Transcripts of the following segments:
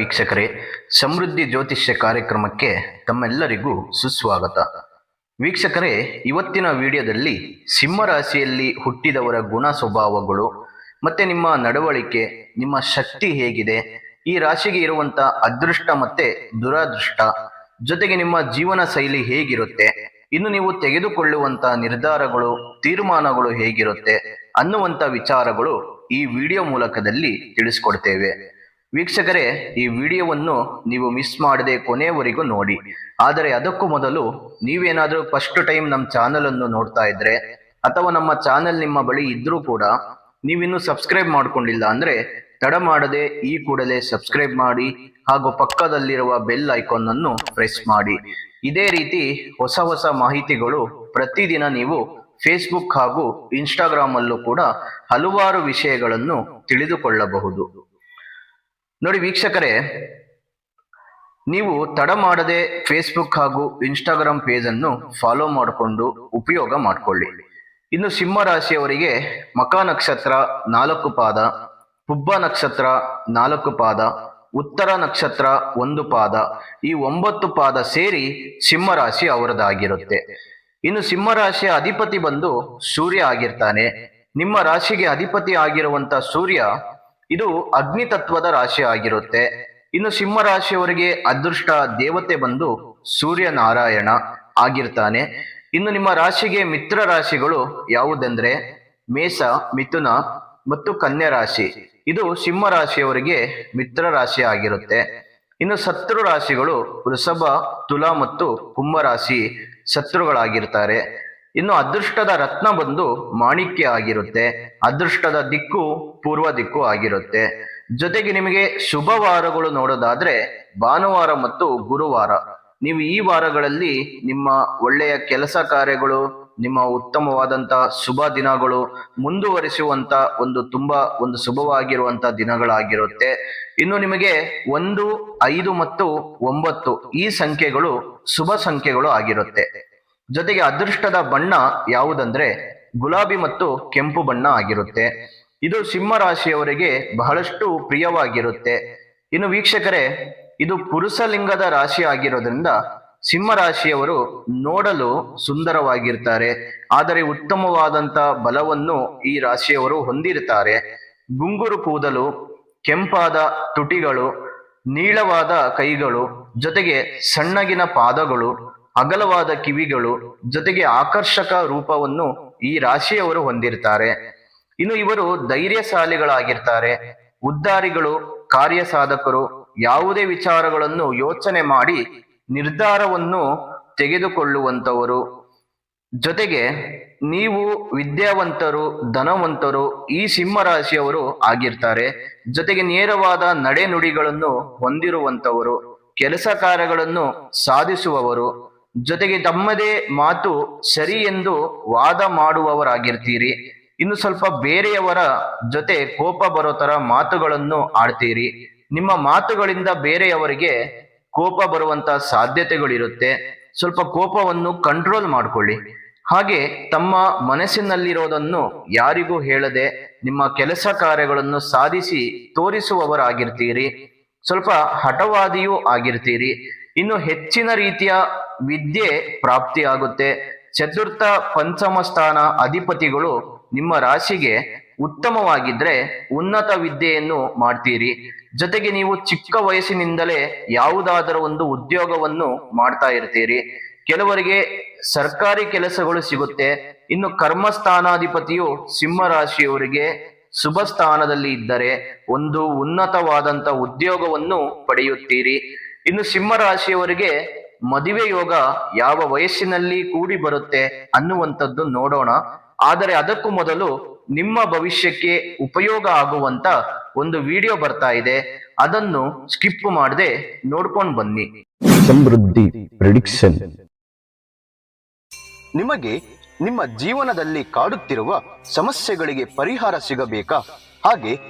ವೀಕ್ಷಕರೇ, ಸಮೃದ್ಧಿ ಜ್ಯೋತಿಷ್ಯ ಕಾರ್ಯಕ್ರಮಕ್ಕೆ ತಮ್ಮೆಲ್ಲರಿಗೂ ಸುಸ್ವಾಗತ. ವೀಕ್ಷಕರೇ, ಇವತ್ತಿನ ವಿಡಿಯೋದಲ್ಲಿ ಸಿಂಹರಾಶಿಯಲ್ಲಿ ಹುಟ್ಟಿದವರ ಗುಣ ಸ್ವಭಾವಗಳು ಮತ್ತೆ ನಿಮ್ಮ ನಡವಳಿಕೆ, ನಿಮ್ಮ ಶಕ್ತಿ ಹೇಗಿದೆ, ಈ ರಾಶಿಗೆ ಇರುವಂತ ಅದೃಷ್ಟ ಮತ್ತೆ ದುರಾದೃಷ್ಟ ಜೊತೆಗೆ ನಿಮ್ಮ ಜೀವನ ಶೈಲಿ ಹೇಗಿರುತ್ತೆ, ಇನ್ನು ನೀವು ತೆಗೆದುಕೊಳ್ಳುವಂತ ನಿರ್ಧಾರಗಳು, ತೀರ್ಮಾನಗಳು ಹೇಗಿರುತ್ತೆ ಅನ್ನುವಂತ ವಿಚಾರಗಳು ಈ ವಿಡಿಯೋ ಮೂಲಕದಲ್ಲಿ ತಿಳಿಸ್ಕೊಡ್ತೇವೆ. ವೀಕ್ಷಕರೇ, ಈ ವಿಡಿಯೋವನ್ನು ನೀವು ಮಿಸ್ ಮಾಡದೆ ಕೊನೆಯವರೆಗೂ ನೋಡಿ. ಆದರೆ ಅದಕ್ಕೂ ಮೊದಲು ನೀವೇನಾದರೂ ಫಸ್ಟ್ ಟೈಮ್ ನಮ್ಮ ಚಾನಲ್ ಅನ್ನು ನೋಡ್ತಾ ಇದ್ರೆ, ಅಥವಾ ನಮ್ಮ ಚಾನೆಲ್ ನಿಮ್ಮ ಬಳಿ ಇದ್ರೂ ಕೂಡ ನೀವಿನ್ನು ಸಬ್ಸ್ಕ್ರೈಬ್ ಮಾಡ್ಕೊಂಡಿಲ್ಲ ಅಂದ್ರೆ ತಡ ಮಾಡದೆ ಈ ಕೂಡಲೇ ಸಬ್ಸ್ಕ್ರೈಬ್ ಮಾಡಿ ಹಾಗೂ ಪಕ್ಕದಲ್ಲಿರುವ ಬೆಲ್ ಐಕಾನ್ ಅನ್ನು ಪ್ರೆಸ್ ಮಾಡಿ. ಇದೇ ರೀತಿ ಹೊಸ ಹೊಸ ಮಾಹಿತಿಗಳು ಪ್ರತಿದಿನ ನೀವು ಫೇಸ್ಬುಕ್ ಹಾಗೂ ಇನ್ಸ್ಟಾಗ್ರಾಮ್ ಅಲ್ಲೂ ಕೂಡ ಹಲವಾರು ವಿಷಯಗಳನ್ನು ತಿಳಿದುಕೊಳ್ಳಬಹುದು. ನೋಡಿ ವೀಕ್ಷಕರೇ, ನೀವು ತಡ ಮಾಡದೆ ಫೇಸ್ಬುಕ್ ಹಾಗೂ ಇನ್ಸ್ಟಾಗ್ರಾಮ್ ಪೇಜ್ ಅನ್ನು ಫಾಲೋ ಮಾಡಿಕೊಂಡು ಉಪಯೋಗ ಮಾಡಿಕೊಳ್ಳಿ. ಇನ್ನು ಸಿಂಹ ರಾಶಿಯವರಿಗೆ ಮಕ ನಕ್ಷತ್ರ ನಾಲ್ಕು ಪಾದ ಪುಬ್ಬ ನಕ್ಷತ್ರ ನಾಲ್ಕು ಪಾದ, ಉತ್ತರ ನಕ್ಷತ್ರ ಒಂದು ಪಾದ, ಈ ಒಂಬತ್ತು ಪಾದ ಸೇರಿ ಸಿಂಹ ರಾಶಿ ಅವರದಾಗಿರುತ್ತೆ. ಇನ್ನು ಸಿಂಹ ರಾಶಿಯ ಅಧಿಪತಿ ಬಂದು ಸೂರ್ಯ ಆಗಿರ್ತಾನೆ. ನಿಮ್ಮ ರಾಶಿಗೆ ಅಧಿಪತಿ ಆಗಿರುವಂತ ಸೂರ್ಯ ಇದು ಅಗ್ನಿ ತತ್ವದ ರಾಶಿ ಆಗಿರುತ್ತೆ. ಇನ್ನು ಸಿಂಹ ರಾಶಿಯವರಿಗೆ ಅದೃಷ್ಟ ದೇವತೆ ಬಂದು ಸೂರ್ಯ ನಾರಾಯಣ ಆಗಿರ್ತಾನೆ. ಇನ್ನು ನಿಮ್ಮ ರಾಶಿಗೆ ಮಿತ್ರ ರಾಶಿಗಳು ಯಾವುದೆಂದ್ರೆ ಮೇಷ, ಮಿಥುನ ಮತ್ತು ಕನ್ಯಾ ರಾಶಿ. ಇದು ಸಿಂಹ ರಾಶಿಯವರಿಗೆ ಮಿತ್ರ ರಾಶಿ ಆಗಿರುತ್ತೆ. ಇನ್ನು ಶತ್ರು ರಾಶಿಗಳು ವೃಷಭ, ತುಲಾ ಮತ್ತು ಕುಂಭ ರಾಶಿ ಶತ್ರುಗಳಾಗಿರ್ತಾರೆ. ಇನ್ನು ಅದೃಷ್ಟದ ರತ್ನ ಬಂದು ಮಾಣಿಕ್ಯ ಆಗಿರುತ್ತೆ. ಅದೃಷ್ಟದ ದಿಕ್ಕು ಪೂರ್ವ ದಿಕ್ಕು ಆಗಿರುತ್ತೆ. ಜೊತೆಗೆ ನಿಮಗೆ ಶುಭ ವಾರಗಳು ನೋಡೋದಾದ್ರೆ ಭಾನುವಾರ ಮತ್ತು ಗುರುವಾರ. ನೀವು ಈ ವಾರಗಳಲ್ಲಿ ನಿಮ್ಮ ಒಳ್ಳೆಯ ಕೆಲಸ ಕಾರ್ಯಗಳು, ನಿಮ್ಮ ಉತ್ತಮವಾದಂತ ಶುಭ ದಿನಗಳು ಮುಂದುವರಿಸುವಂತ ಒಂದು ತುಂಬಾ ಒಂದು ಶುಭವಾಗಿರುವಂತ ದಿನಗಳಾಗಿರುತ್ತೆ. ಇನ್ನು ನಿಮಗೆ ಒಂದು, ಐದು ಮತ್ತು ಒಂಬತ್ತು ಈ ಸಂಖ್ಯೆಗಳು ಶುಭ ಸಂಖ್ಯೆಗಳು ಆಗಿರುತ್ತೆ. ಜೊತೆಗೆ ಅದೃಷ್ಟದ ಬಣ್ಣ ಯಾವುದಂದ್ರೆ ಗುಲಾಬಿ ಮತ್ತು ಕೆಂಪು ಬಣ್ಣ ಆಗಿರುತ್ತೆ. ಇದು ಸಿಂಹ ರಾಶಿಯವರಿಗೆ ಬಹಳಷ್ಟು ಪ್ರಿಯವಾಗಿರುತ್ತೆ. ಇನ್ನು ವೀಕ್ಷಕರೇ, ಇದು ಪುರುಷ ಲಿಂಗದ ರಾಶಿ ಆಗಿರೋದ್ರಿಂದ ಸಿಂಹ ರಾಶಿಯವರು ನೋಡಲು ಸುಂದರವಾಗಿರ್ತಾರೆ. ಆದರೆ ಉತ್ತಮವಾದಂತ ಬಲವನ್ನು ಈ ರಾಶಿಯವರು ಹೊಂದಿರ್ತಾರೆ. ಗುಂಗುರು ಕೂದಲು, ಕೆಂಪಾದ ತುಟಿಗಳು, ನೀಳವಾದ ಕೈಗಳು, ಜೊತೆಗೆ ಸಣ್ಣಗಿನ ಪಾದಗಳು ಅಗಲವಾದ ಕಿವಿಗಳು ಜೊತೆಗೆ ಆಕರ್ಷಕ ರೂಪವನ್ನು ಈ ರಾಶಿಯವರು ಹೊಂದಿರ್ತಾರೆ. ಇನ್ನು ಇವರು ಧೈರ್ಯಶಾಲಿಗಳಾಗಿರ್ತಾರೆ. ಉದ್ದಾರಿಗಳು ಕಾರ್ಯ ಸಾಧಕರು ಯಾವುದೇ ವಿಚಾರಗಳನ್ನು ಯೋಚನೆ ಮಾಡಿ ನಿರ್ಧಾರವನ್ನು ತೆಗೆದುಕೊಳ್ಳುವಂತವರು ಜೊತೆಗೆ ನೀವು ವಿದ್ಯಾವಂತರು, ಧನವಂತರು ಈ ಸಿಂಹ ರಾಶಿಯವರು ಆಗಿರ್ತಾರೆ. ಜೊತೆಗೆ ನೇರವಾದ ನಡೆನುಡಿಗಳನ್ನು ಹೊಂದಿರುವಂತವರು ಕೆಲಸ ಕಾರ್ಯಗಳನ್ನು ಸಾಧಿಸುವವರು. ಜೊತೆಗೆ ತಮ್ಮದೇ ಮಾತು ಸರಿ ಎಂದು ವಾದ ಮಾಡುವವರಾಗಿರ್ತೀರಿ. ಇನ್ನು ಸ್ವಲ್ಪ ಬೇರೆಯವರ ಜೊತೆ ಕೋಪ ಬರೋ ತರ ಮಾತುಗಳನ್ನು ಆಡ್ತೀರಿ. ನಿಮ್ಮ ಮಾತುಗಳಿಂದ ಬೇರೆಯವರಿಗೆ ಕೋಪ ಬರುವಂತ ಸಾಧ್ಯತೆಗಳಿರುತ್ತೆ. ಸ್ವಲ್ಪ ಕೋಪವನ್ನು ಕಂಟ್ರೋಲ್ ಮಾಡ್ಕೊಳ್ಳಿ. ಹಾಗೆ ತಮ್ಮ ಮನಸ್ಸಿನಲ್ಲಿರೋದನ್ನು ಯಾರಿಗೂ ಹೇಳದೆ ನಿಮ್ಮ ಕೆಲಸ ಕಾರ್ಯಗಳನ್ನು ಸಾಧಿಸಿ ತೋರಿಸುವವರಾಗಿರ್ತೀರಿ. ಸ್ವಲ್ಪ ಹಠವಾದಿಯೂ ಆಗಿರ್ತೀರಿ. ಇನ್ನು ಹೆಚ್ಚಿನ ರೀತಿಯ ವಿದ್ಯೆ ಪ್ರಾಪ್ತಿಯಾಗುತ್ತೆ. ಚತುರ್ಥ ಪಂಚಮ ಸ್ಥಾನ ಅಧಿಪತಿಗಳು ನಿಮ್ಮ ರಾಶಿಗೆ ಉತ್ತಮವಾಗಿದ್ರೆ ಉನ್ನತ ವಿದ್ಯೆಯನ್ನು ಮಾಡ್ತೀರಿ. ಜೊತೆಗೆ ನೀವು ಚಿಕ್ಕ ವಯಸ್ಸಿನಿಂದಲೇ ಯಾವುದಾದರೂ ಒಂದು ಉದ್ಯೋಗವನ್ನು ಮಾಡ್ತಾ ಇರ್ತೀರಿ. ಕೆಲವರಿಗೆ ಸರ್ಕಾರಿ ಕೆಲಸಗಳು ಸಿಗುತ್ತೆ. ಇನ್ನು ಕರ್ಮಸ್ಥಾನಾಧಿಪತಿಯು ಸಿಂಹ ರಾಶಿಯವರಿಗೆ ಶುಭ ಸ್ಥಾನದಲ್ಲಿ ಇದ್ದರೆ ಒಂದು ಉನ್ನತವಾದಂತ ಉದ್ಯೋಗವನ್ನು ಪಡೆಯುತ್ತೀರಿ. ಇನ್ನು ಸಿಂಹ ರಾಶಿಯವರಿಗೆ ಮದುವೆ ಯೋಗ ಯಾವ ವಯಸ್ಸಿನಲ್ಲಿ ಕೂಡಿ ಬರುತ್ತೆ ಅನ್ನುವಂಥದ್ದು ನೋಡೋಣ. ಆದರೆ ಅದಕ್ಕೂ ಮೊದಲು ನಿಮ್ಮ ಭವಿಷ್ಯಕ್ಕೆ ಉಪಯೋಗ ಆಗುವಂತ ಒಂದು ವಿಡಿಯೋ ಬರ್ತಾ ಇದೆ. ಅದನ್ನು ಸ್ಕಿಪ್ ಮಾಡದೆ ನೋಡ್ಕೊಂಡು ಬನ್ನಿ. ಸಮೃದ್ಧಿ ಪ್ರಿಡಿಕ್ಷನ್. ನಿಮಗೆ ನಿಮ್ಮ ಜೀವನದಲ್ಲಿ ಕಾಡುತ್ತಿರುವ ಸಮಸ್ಯೆಗಳಿಗೆ ಪರಿಹಾರ ಸಿಗಬೇಕಾ? ಹಾಗೆ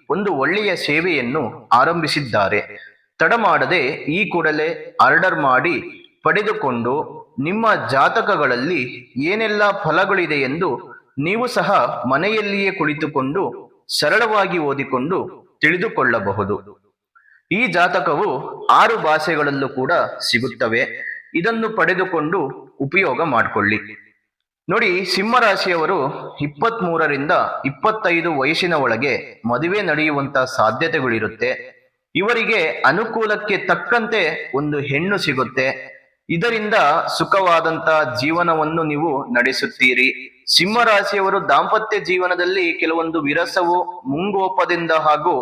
ಒಂದು ಒಳ್ಳೆಯ ಸೇವೆಯನ್ನು ಆರಂಭಿಸಿದ್ದಾರೆ. ತಡ ಮಾಡದೆ ಈ ಕೂಡಲೇ ಆರ್ಡರ್ ಮಾಡಿ ಪಡೆದುಕೊಂಡು ನಿಮ್ಮ ಜಾತಕಗಳಲ್ಲಿ ಏನೆಲ್ಲ ಫಲಗಳಿದೆ ಎಂದು ನೀವು ಸಹ ಮನೆಯಲ್ಲಿಯೇ ಕುಳಿತುಕೊಂಡು ಸರಳವಾಗಿ ಓದಿಕೊಂಡು ತಿಳಿದುಕೊಳ್ಳಬಹುದು. ಈ ಜಾತಕವು ಆರು ಭಾಷೆಗಳಲ್ಲೂ ಕೂಡ ಸಿಗುತ್ತವೆ. ಇದನ್ನು ಪಡೆದುಕೊಂಡು ಉಪಯೋಗ ಮಾಡಿಕೊಳ್ಳಿ. ನೋಡಿ ಸಿಂಹ ರಾಶಿಯವರು ಇಪ್ಪತ್ತ್ ಮೂರರಿಂದ ಇಪ್ಪತ್ತೈದು ವಯಸ್ಸಿನ ಒಳಗೆ ಮದುವೆ ನಡೆಯುವಂತ ಸಾಧ್ಯತೆಗಳಿರುತ್ತೆ. ಇವರಿಗೆ ಅನುಕೂಲಕ್ಕೆ ತಕ್ಕಂತೆ ಒಂದು ಹೆಣ್ಣು ಸಿಗುತ್ತೆ. ಇದರಿಂದ ಸುಖವಾದಂತ ಜೀವನವನ್ನು ನೀವು ನಡೆಸುತ್ತೀರಿ. ಸಿಂಹ ರಾಶಿಯವರು ದಾಂಪತ್ಯ ಜೀವನದಲ್ಲಿ ಕೆಲವೊಂದು ವಿರಸವು, ಮುಂಗೋಪದಿಂದ ಹಾಗೂ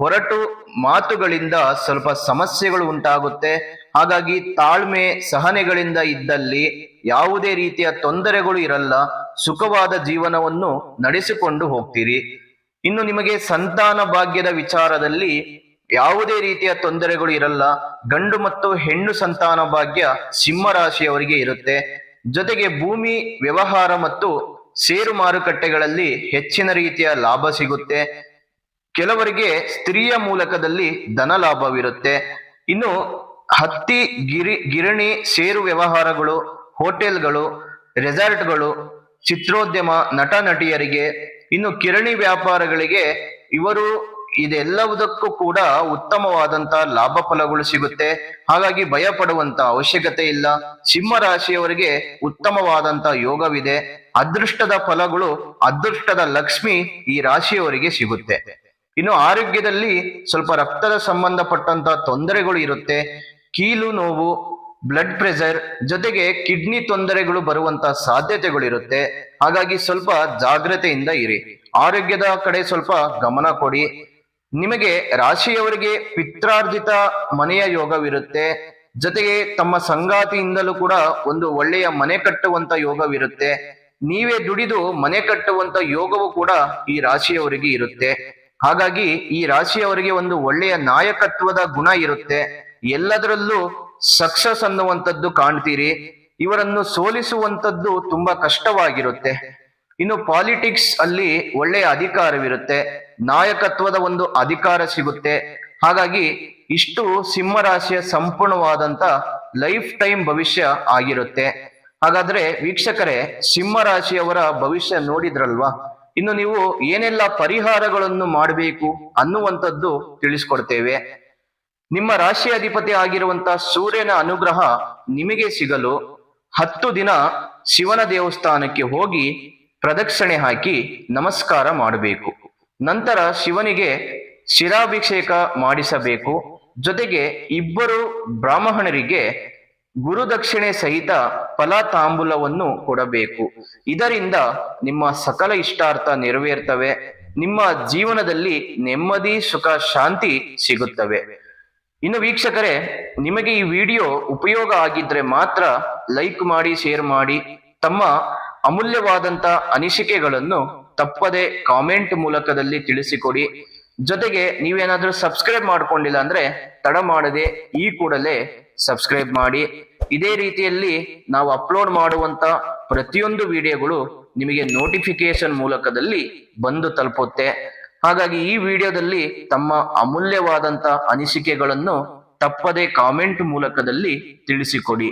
ಹೊರಟು ಮಾತುಗಳಿಂದ ಸ್ವಲ್ಪ ಸಮಸ್ಯೆಗಳು ಉಂಟಾಗುತ್ತೆ. ಹಾಗಾಗಿ ತಾಳ್ಮೆ ಸಹನೆಗಳಿಂದ ಇದ್ದಲ್ಲಿ ಯಾವುದೇ ರೀತಿಯ ತೊಂದರೆಗಳು ಇರಲ್ಲ, ಸುಖವಾದ ಜೀವನವನ್ನು ನಡೆಸಿಕೊಂಡು ಹೋಗ್ತೀರಿ. ಇನ್ನು ನಿಮಗೆ ಸಂತಾನ ಭಾಗ್ಯದ ವಿಚಾರದಲ್ಲಿ ಯಾವುದೇ ರೀತಿಯ ತೊಂದರೆಗಳು ಇರಲ್ಲ, ಗಂಡು ಮತ್ತು ಹೆಣ್ಣು ಸಂತಾನ ಭಾಗ್ಯ ಸಿಂಹ ರಾಶಿಯವರಿಗೆ ಇರುತ್ತೆ. ಜೊತೆಗೆ ಭೂಮಿ, ವ್ಯವಹಾರ ಮತ್ತು ಷೇರು ಮಾರುಕಟ್ಟೆಗಳಲ್ಲಿ ಹೆಚ್ಚಿನ ರೀತಿಯ ಲಾಭ ಸಿಗುತ್ತೆ. ಕೆಲವರಿಗೆ ಸ್ತ್ರೀಯ ಮೂಲಕದಲ್ಲಿ ಧನ ಲಾಭವಿರುತ್ತೆ ಇನ್ನು ಹತ್ತಿ, ಗಿರಿ, ಗಿರಣಿ ಷೇರು ವ್ಯವಹಾರಗಳು, ಹೋಟೆಲ್ಗಳು, ರೆಸಾರ್ಟ್ಗಳು, ಚಿತ್ರೋದ್ಯಮ, ನಟ, ನಟಿಯರಿಗೆ, ಇನ್ನು ಕಿರಣಿ ವ್ಯಾಪಾರಗಳಿಗೆ ಇವರು ಇದೆಲ್ಲವುದಕ್ಕೂ ಕೂಡ ಉತ್ತಮವಾದಂತ ಲಾಭ ಫಲಗಳು ಸಿಗುತ್ತೆ. ಹಾಗಾಗಿ ಭಯ ಪಡುವಂತ ಅವಶ್ಯಕತೆ ಇಲ್ಲ. ಸಿಂಹ ರಾಶಿಯವರಿಗೆ ಉತ್ತಮವಾದಂತ ಯೋಗವಿದೆ. ಅದೃಷ್ಟದ ಫಲಗಳು, ಅದೃಷ್ಟದ ಲಕ್ಷ್ಮಿ ಈ ರಾಶಿಯವರಿಗೆ ಸಿಗುತ್ತೆ. ಇನ್ನು ಆರೋಗ್ಯದಲ್ಲಿ ಸ್ವಲ್ಪ ರಕ್ತದ ಸಂಬಂಧಪಟ್ಟಂತ ತೊಂದರೆಗಳು ಇರುತ್ತೆ. ಕೀಲು ನೋವು ಬ್ಲಡ್ ಪ್ರೆಷರ್ ಜೊತೆಗೆ ಕಿಡ್ನಿ ತೊಂದರೆಗಳು ಬರುವಂತ ಸಾಧ್ಯತೆಗಳಿರುತ್ತೆ. ಹಾಗಾಗಿ ಸ್ವಲ್ಪ ಜಾಗ್ರತೆಯಿಂದ ಇರಿ. ಆರೋಗ್ಯದ ಕಡೆ ಸ್ವಲ್ಪ ಗಮನ ಕೊಡಿ. ನಿಮಗೆ ರಾಶಿಯವರಿಗೆ ಪಿತ್ರಾರ್ಜಿತ ಮನೆಯ ಯೋಗವಿರುತ್ತೆ. ಜೊತೆಗೆ ತಮ್ಮ ಸಂಗಾತಿಯಿಂದಲೂ ಕೂಡ ಒಂದು ಒಳ್ಳೆಯ ಮನೆ ಕಟ್ಟುವಂತ ಯೋಗವಿರುತ್ತೆ. ನೀವೇ ದುಡಿದು ಮನೆ ಕಟ್ಟುವಂತ ಯೋಗವು ಕೂಡ ಈ ರಾಶಿಯವರಿಗೆ ಇರುತ್ತೆ. ಹಾಗಾಗಿ ಈ ರಾಶಿಯವರಿಗೆ ಒಂದು ಒಳ್ಳೆಯ ನಾಯಕತ್ವದ ಗುಣ ಇರುತ್ತೆ. ಎಲ್ಲದರಲ್ಲೂ ಸಕ್ಸಸ್ ಅನ್ನುವಂಥದ್ದು ಕಾಣ್ತೀರಿ. ಇವರನ್ನು ಸೋಲಿಸುವಂಥದ್ದು ತುಂಬಾ ಕಷ್ಟವಾಗಿರುತ್ತೆ. ಇನ್ನು ಪಾಲಿಟಿಕ್ಸ್ ಅಲ್ಲಿ ಒಳ್ಳೆಯ ಅಧಿಕಾರವಿರುತ್ತೆ. ನಾಯಕತ್ವದ ಒಂದು ಅಧಿಕಾರ ಸಿಗುತ್ತೆ. ಹಾಗಾಗಿ ಇಷ್ಟು ಸಿಂಹರಾಶಿಯ ಸಂಪೂರ್ಣವಾದಂತ ಲೈಫ್ ಟೈಮ್ ಭವಿಷ್ಯ ಆಗಿರುತ್ತೆ. ಹಾಗಾದ್ರೆ ವೀಕ್ಷಕರೇ, ಸಿಂಹರಾಶಿಯವರ ಭವಿಷ್ಯ ನೋಡಿದ್ರಲ್ವಾ? ಇನ್ನು ನೀವು ಏನೆಲ್ಲ ಪರಿಹಾರಗಳನ್ನು ಮಾಡಬೇಕು ಅನ್ನುವಂಥದ್ದು ತಿಳಿಸ್ಕೊಡ್ತೇವೆ. ನಿಮ್ಮ ರಾಶಿ ಅಧಿಪತಿ ಆಗಿರುವಂತಹ ಸೂರ್ಯನ ಅನುಗ್ರಹ ನಿಮಗೆ ಸಿಗಲು ಹತ್ತು ದಿನ ಶಿವನ ದೇವಸ್ಥಾನಕ್ಕೆ ಹೋಗಿ ಪ್ರದಕ್ಷಿಣೆ ಹಾಕಿ ನಮಸ್ಕಾರ ಮಾಡಬೇಕು. ನಂತರ ಶಿವನಿಗೆ ಶಿರಾಭಿಷೇಕ ಮಾಡಿಸಬೇಕು. ಜೊತೆಗೆ ಇಬ್ಬರು ಬ್ರಾಹ್ಮಣರಿಗೆ ಗುರುದಕ್ಷಿಣೆ ಸಹಿತ ಫಲತಾಂಬೂಲವನ್ನು ಕೊಡಬೇಕು. ಇದರಿಂದ ನಿಮ್ಮ ಸಕಲ ಇಷ್ಟಾರ್ಥ ನೆರವೇರ್ತವೆ. ನಿಮ್ಮ ಜೀವನದಲ್ಲಿ ನೆಮ್ಮದಿ, ಸುಖ, ಶಾಂತಿ ಸಿಗುತ್ತವೆ. ಇನ್ನು ವೀಕ್ಷಕರೇ, ನಿಮಗೆ ಈ ವಿಡಿಯೋ ಉಪಯೋಗ ಆಗಿದ್ರೆ ಮಾತ್ರ ಲೈಕ್ ಮಾಡಿ, ಶೇರ್ ಮಾಡಿ, ತಮ್ಮ ಅಮೂಲ್ಯವಾದಂತ ಅನಿಸಿಕೆಗಳನ್ನು ತಪ್ಪದೆ ಕಾಮೆಂಟ್ ಮೂಲಕದಲ್ಲಿ ತಿಳಿಸಿಕೊಡಿ. ಜೊತೆಗೆ ನೀವೇನಾದ್ರೂ ಸಬ್ಸ್ಕ್ರೈಬ್ ಮಾಡ್ಕೊಂಡಿಲ್ಲ ಅಂದ್ರೆ ತಡ ಮಾಡದೆ ಈ ಕೂಡಲೇ ಸಬ್ಸ್ಕ್ರೈಬ್ ಮಾಡಿ. ಇದೇ ರೀತಿಯಲ್ಲಿ ನಾವು ಅಪ್ಲೋಡ್ ಮಾಡುವಂತ ಪ್ರತಿಯೊಂದು ವಿಡಿಯೋಗಳು ನಿಮಗೆ ನೋಟಿಫಿಕೇಶನ್ ಮೂಲಕದಲ್ಲಿ ಬಂದು ತಲುಪುತ್ತೆ. ಹಾಗಾಗಿ ಈ ವಿಡಿಯೋದಲ್ಲಿ ತಮ್ಮ ಅಮೂಲ್ಯವಾದಂತ ಅನಿಸಿಕೆಗಳನ್ನು ತಪ್ಪದೆ ಕಾಮೆಂಟ್ ಮೂಲಕದಲ್ಲಿ ತಿಳಿಸಿಕೊಡಿ.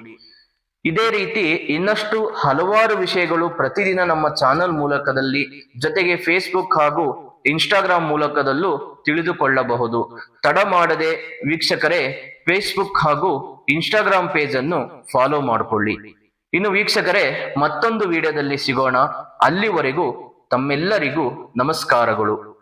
ಇದೇ ರೀತಿ ಇನ್ನಷ್ಟು ಹಲವಾರು ವಿಷಯಗಳು ಪ್ರತಿದಿನ ನಮ್ಮ ಚಾನೆಲ್ ಮೂಲಕದಲ್ಲಿ ಜೊತೆಗೆ ಫೇಸ್ಬುಕ್ ಹಾಗೂ ಇನ್ಸ್ಟಾಗ್ರಾಮ್ ಮೂಲಕದಲ್ಲೂ ತಿಳಿದುಕೊಳ್ಳಬಹುದು. ತಡ ಮಾಡದೆ ವೀಕ್ಷಕರೇ ಫೇಸ್ಬುಕ್ ಹಾಗೂ ಇನ್ಸ್ಟಾಗ್ರಾಮ್ ಪೇಜ್ ಅನ್ನು ಫಾಲೋ ಮಾಡಿಕೊಳ್ಳಿ. ಇನ್ನು ವೀಕ್ಷಕರೇ ಮತ್ತೊಂದು ವಿಡಿಯೋದಲ್ಲಿ ಸಿಗೋಣ. ಅಲ್ಲಿವರೆಗೂ ತಮ್ಮೆಲ್ಲರಿಗೂ ನಮಸ್ಕಾರಗಳು.